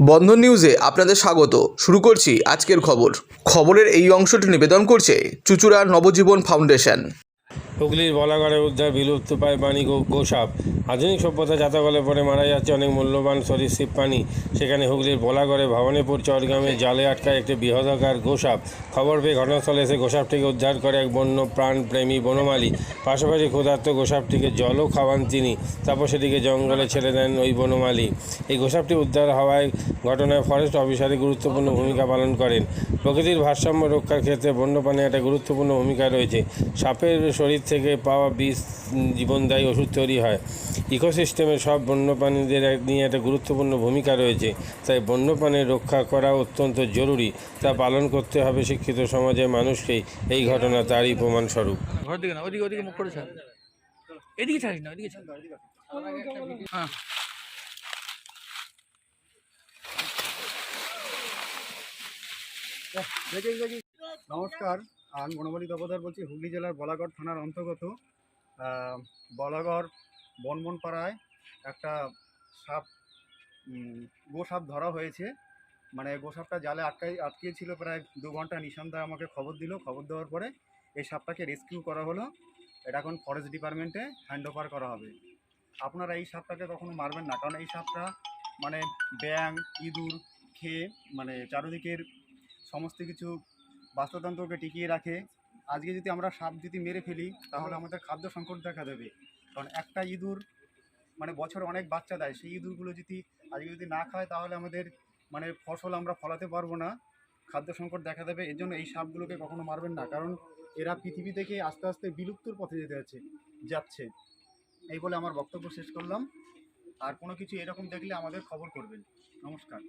বন্ধন নিউজে আপনাদের স্বাগত। শুরু করছি আজকের খবর। খবরের এই অংশটি নিবেদন করছে চুচুড়ার নবজীবন ফাউন্ডেশন। হুগলির বলাগড়ে উদ্ধার বিলুপ্ত পায় গো গোসাপ। আধুনিক সভ্যতা জাতকলে পরে মারা যাচ্ছে অনেক মূল্যবান সরীসৃপ প্রাণী সেখানে হুগলির বলাগড়ে ভবানীপুর চরগ্রামে জালে আটকায় একটি বৃহদাকার গোসাপ। খবর পেয়ে ঘটনাস্থলে এসে গোসাপটিকে উদ্ধার করে এক বন্য প্রাণ প্রেমী বনমালী। পাশাপাশি ক্ষুধার্ত গোসাপটিকে জলও খাওয়ান তিনি। তারপর সেটিকে জঙ্গলে ছেড়ে দেন ওই বনমালী। এই গোসাপটি উদ্ধার হওয়ায় ঘটনায় ফরেস্ট অফিসারে গুরুত্বপূর্ণ ভূমিকা পালন করেন। প্রকৃতির ভারসাম্য রক্ষার ক্ষেত্রে বন্যপ্রাণী একটা গুরুত্বপূর্ণ ভূমিকা রয়েছে। সাপের শরীর থেকে পাওয়া বীজ জীবনদায়ী ওষুধ তৈরি হয়। ইকোসিস্টেমের সব বন্যপ্রাণীদের নিয়ে একটা গুরুত্বপূর্ণ ভূমিকা রয়েছে। তাই বন্যপ্রাণীর রক্ষা করা অত্যন্ত জরুরি। তা পালন করতে হবে শিক্ষিত সমাজের মানুষকেই এই ঘটনা তারই প্রমাণস্বরূপ। ঘরের দিকে না ওইদিকে ওইদিকে মুখ করে ছাড়। এদিকে ছাড়িস না ওইদিকে ছাড়। হ্যাঁ। নমস্কার। আমি বনমালী দপদার বলছি, হুগলি জেলার বলাগড় থানার অন্তর্গত বলাগড় বনবনপাড়ায় একটা সাপ গোসাপ ধরা হয়েছে। মানে গোসাপটা জালে আটকাই আটকিয়েছিল প্রায় দু ঘণ্টা। নিঃসন্দেহ আমাকে খবর দিল। খবর দেওয়ার পরে এই সাপটাকে রেস্কিউ করা হলো। এটা এখন ফরেস্ট ডিপার্টমেন্টে হ্যান্ড ওভার করা হবে। আপনারা এই সাপটাকে কখনো মারবেন না, কারণ এই সাপটা মানে ব্যাং ইঁদুর খেয়ে মানে চারিদিকের সমস্ত কিছু বাস্তুতন্ত্রকে টিকিয়ে রাখে। আজকে যদি আমরা সাপ যদি মেরে ফেলি তাহলে আমাদের খাদ্য সংকট দেখা দেবে। কারণ একটা ইঁদুর মানে বছর অনেক বাচ্চা দেয়। সেই ইঁদুরগুলো যদি আজকে যদি না খায় তাহলে আমাদের মানে ফসল আমরা ফলাতে পারব না। খাদ্য সংকট দেখা দেবে। এর জন্য এই সাপগুলোকে কখনো মারবেন না। কারণ এরা পৃথিবী থেকে আস্তে আস্তে বিলুপ্তর পথে যেতে যাচ্ছে যাচ্ছে। এই বলে আমার বক্তব্য শেষ করলাম। আর কোনো কিছু এরকম দেখলে আমাদের খবর করবেন। নমস্কার।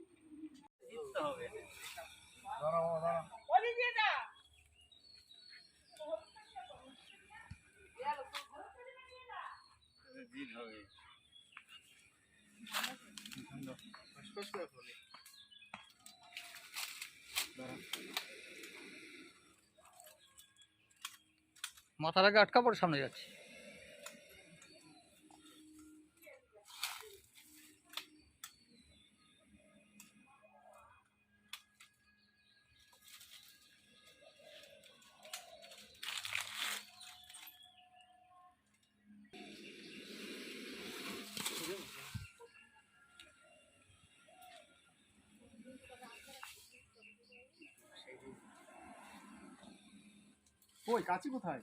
দাঁড়াও, হবে মাথার আগে আটকা পড়ে সামনে যাচ্ছে। কই কাছি কোথায়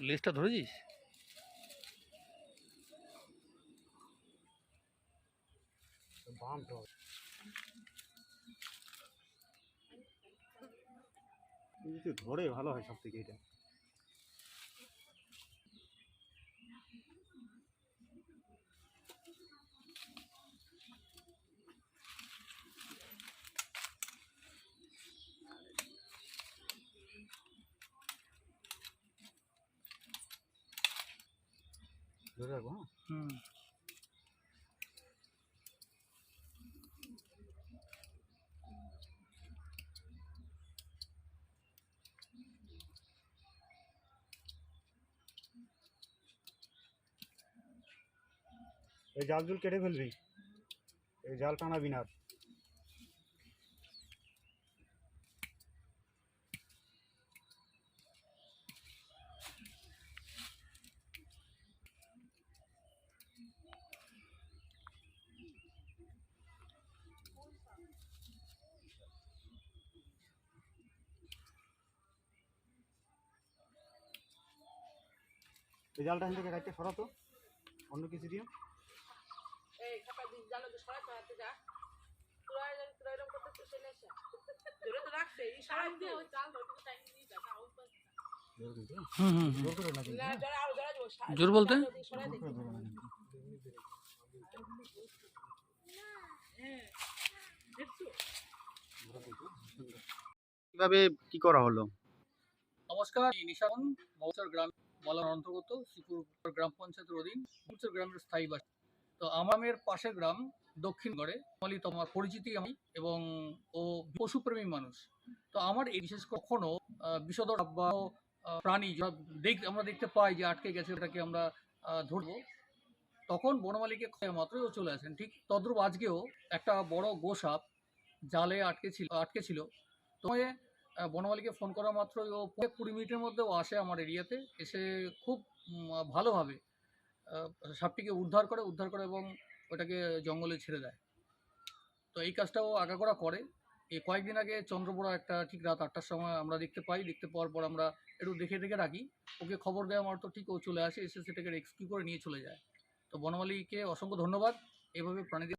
লিস্টটা ধরেছিস? ধরে ভালো হয় সব থেকে এটা। ধরে রাখব হ্যাঁ হুম এই জাল জুল কেটে ফেলবি এই জাল টানাবি না এই জালটা এখান থেকে কাটতে সরাতো। অন্য কিছু দিয়ে। জোর বলতে। কীভাবে কি করা হলো? নমস্কার নিশান গ্রাম। বলার অন্তর্গত শ্রীপুর গ্রাম পঞ্চায়েতের অধীন মৌচার গ্রামের স্থায়ী বাস তো আমামের পাশের গ্রাম দক্ষিণগড়ে মালি তোমার পরিচিতি আমি এবং ও পশুপ্রেমী মানুষ। তো আমার এই বিশেষ কখনো বিষধর বা প্রাণী দেখ, আমরা দেখতে পাই যে আটকে গেছে, ওটাকে আমরা ধরবো। তখন বনমালীকে খোঁজা মাত্রই ও চলে আসেন। ঠিক তদ্রূপ আজকেও একটা বড় গোসাপ জালে আটকে ছিল আটকে ছিল। তো বনমালীকে ফোন করা মাত্রই ও কুড়ি মিনিটের মধ্যে ও আসে আমার এরিয়াতে এসে খুব ভালোভাবে সাপটিকে উদ্ধার করে উদ্ধার করে এবং ওটাকে জঙ্গলে ছেড়ে দেয়। তো এই কাজটা ও আগাগোড়া করে। এই কয়েকদিন আগে চন্দ্রপোড়া একটা ঠিক রাত আটটার সময় আমরা দেখতে পাই। দেখতে পাওয়ার পর আমরা একটু দেখে দেখে রাখি। ওকে খবর দেওয়া আমার তো ঠিক ও চলে আসে। এসে সেটাকে রেস্কিউ করে নিয়ে চলে যায়। তো বনমালীকে অসংখ্য ধন্যবাদ। এভাবে প্রাণীদের